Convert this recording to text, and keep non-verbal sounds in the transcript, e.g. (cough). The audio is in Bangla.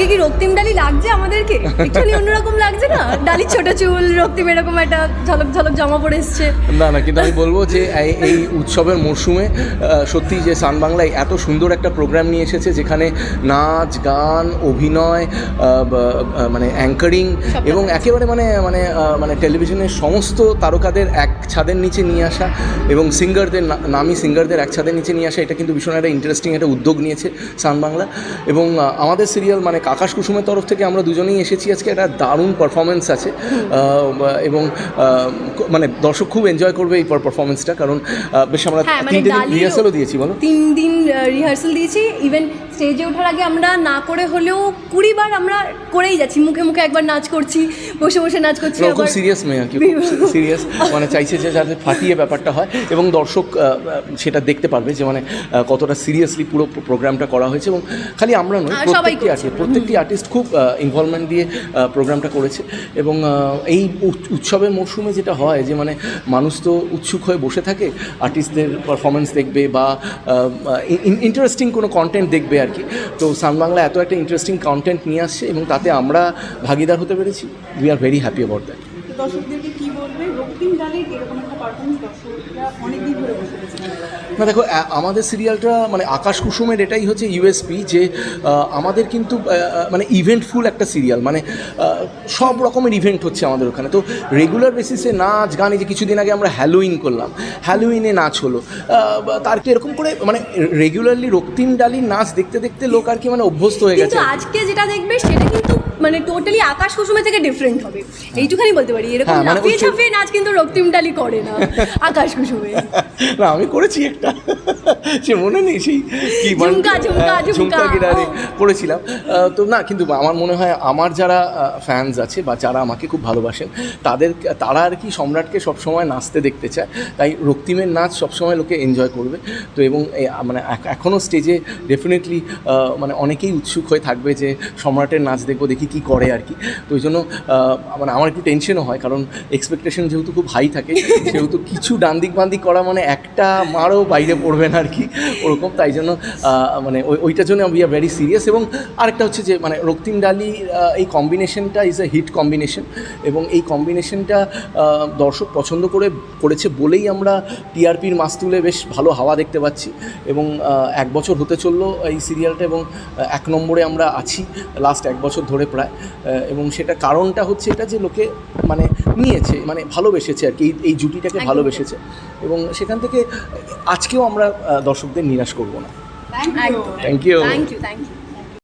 আজকে কি রক্তিম ডালি লাগছে আমাদেরকে? একটুখানি অন্যরকম লাগছে না? ডালির ছোট চুল রক্তিম এরকম একটা ঝলক ঝলক জামা পরে এসছে। না না কিন্তু আমি বলব যে এই- উৎসবের মরশুমে সত্যি যে সান বাংলায় এত সুন্দর একটা প্রোগ্রাম নিয়ে এসেছে যেখানে নাচ গান অভিনয় মানে অ্যাঙ্কারিং এবং একেবারে মানে মানে মানে টেলিভিশনের সমস্ত তারকাদের এক ছাদের নিচে নিয়ে আসা এবং সিঙ্গারদের নামি সিঙ্গারদের এক ছাদের নিচে নিয়ে আসা এটা কিন্তু ভীষণ একটা ইন্টারেস্টিং একটা উদ্যোগ নিয়েছে সান বাংলা। এবং আমাদের সিরিয়াল মানে আকাশ কুসুমের তরফ থেকে আমরা দুজনেই এসেছি। আজকে একটা দারুণ পারফরমেন্স আছে। এবং মানে দর্শক খুব এনজয় করবে এই পারফরমেন্সটা কারণ বেশ আমরা তিন মানে দিন রিহার্সালও দিয়েছি বলো। তিন দিন রিহার্সাল দিয়েছি। ইভেন স্টেজে ওঠার আগে আমরা না করে হলেও কুড়ি বার আমরা করেই যাচ্ছি। মুখে মুখে একবার নাচ করছি বসে বসে নাচ করছি খুব সিরিয়াস মেয়ে আর কি সিরিয়াস মানে চাইছে যে যাতে ফাটিয়ে ব্যাপারটা হয় এবং দর্শক সেটা দেখতে পারবে যে মানে কতটা সিরিয়াসলি পুরো প্রোগ্রামটা করা হয়েছে এবং খালি আমরা নয় আর সবাই প্রত্যেকটি আর্টিস্ট প্রত্যেকটি আর্টিস্ট খুব ইনভলভমেন্ট দিয়ে প্রোগ্রামটা করেছে এবং এই উৎ- উৎসবের মরশুমে যেটা হয় যে মানে মানুষ তো উৎসুক হয়ে বসে থাকে আর্টিস্টদের পারফরমেন্স দেখবে বা ইন্টারেস্টিং কোনো কন্টেন্ট দেখবে আর কি তো সান বাংলা এত একটা ইন্টারেস্টিং কন্টেন্ট নিয়ে আসছে এবং তাতে আমরা ভাগিদার হতে পেরেছি। We are very happy about that দর্শকদেরকে কি বলবে? রক্তিম এরকম একটা পারফরমেন্স দর্শকরা ধরে বসে না, দেখো আমাদের সিরিয়ালটা মানে আকাশ কুসুমের এটাই হচ্ছে ইউএসপি যে আমাদের কিন্তু মানে ইভেন্টফুল একটা সিরিয়াল মানে সব রকমের ইভেন্ট হচ্ছে আমাদের ওখানে। তো রেগুলার বেসিসে নাচ, গান যে কিছুদিন আগে আমরা হ্যালোইন করলাম হ্যালোইনে নাচ হলো। তার কি এরকম করে মানে রেগুলারলি রক্তিম ডালির নাচ দেখতে দেখতে লোক আর কি মানে অভ্যস্ত হয়ে গেছে। আজকে যেটা দেখবে, সেটা কিন্তু মানে টোটালি আকাশ কুসুমের থেকে ডিফারেন্ট হবে। এইটুখানি বলতে পারি। এরকম হ্যাঁ, মানে লাফিয়ে ঝাঁপিয়ে নাচ কিন্তু রক্তিম ডালি করে না। (laughs) আকাশ কুসুমে। না আমি করেছি একটা। সে মনে নেই সেই কি ঝুমকা, ঝুমকা, হ্যাঁ, ঝুমকা ঝুমকা, গিরারে করেছিলাম। তো না কিন্তু আমার মনে হয় আমার যারা ফ্যানস আছে বা যারা আমাকে খুব ভালোবাসেন তাদের তারা আর কি সম্রাটকে সবসময় নাচতে দেখতে চায়। তাই রক্তিমের নাচ সবসময় লোকে এনজয় করবে। তো এবং মানে এখ- এখনও স্টেজে ডেফিনেটলি মানে অনেকেই উৎসুক হয়ে থাকবে যে সম্রাটের নাচ দেখব দেখি কি করে আর কি। তো ওই জন্য মানে আমার একটু টেনশনও হয়, কারণ এক্সপেকটেশন যেহেতু খুব হাই থাকে, সেহেতু কিছু ডান দিক বান দিক করা মানে একটা মারও বাইরে পড়বে না আর কি ওরকম। তাই জন্য মানে ওই, ওইটার জন্য উই আর ভেরি সিরিয়াস এবং আরেকটা হচ্ছে যে মানে রক্তিম ডালি এই কম্বিনেশনটা ইজ এ হিট কম্বিনেশন এবং এই কম্বিনেশনটা দর্শক পছন্দ করে, করেছে বলেই আমরা টিআরপির মাস তুলে বেশ ভালো হাওয়া দেখতে পাচ্ছি এবং এক বছর হতে চলল এই সিরিয়ালটা এবং এক নম্বরে আমরা আছি লাস্ট এক বছর ধরে প্রায় এবং সেটা কারণটা হচ্ছে এটা যে লোকে মানে নিয়েছে মানে ভালোবেসেছে আর কি এই- এই জুটিটাকে ভালোবেসেছে। এবং সেখান থেকে আজকেও আমরা দর্শকদের নিরাশ করব না। Thank you thank you thank you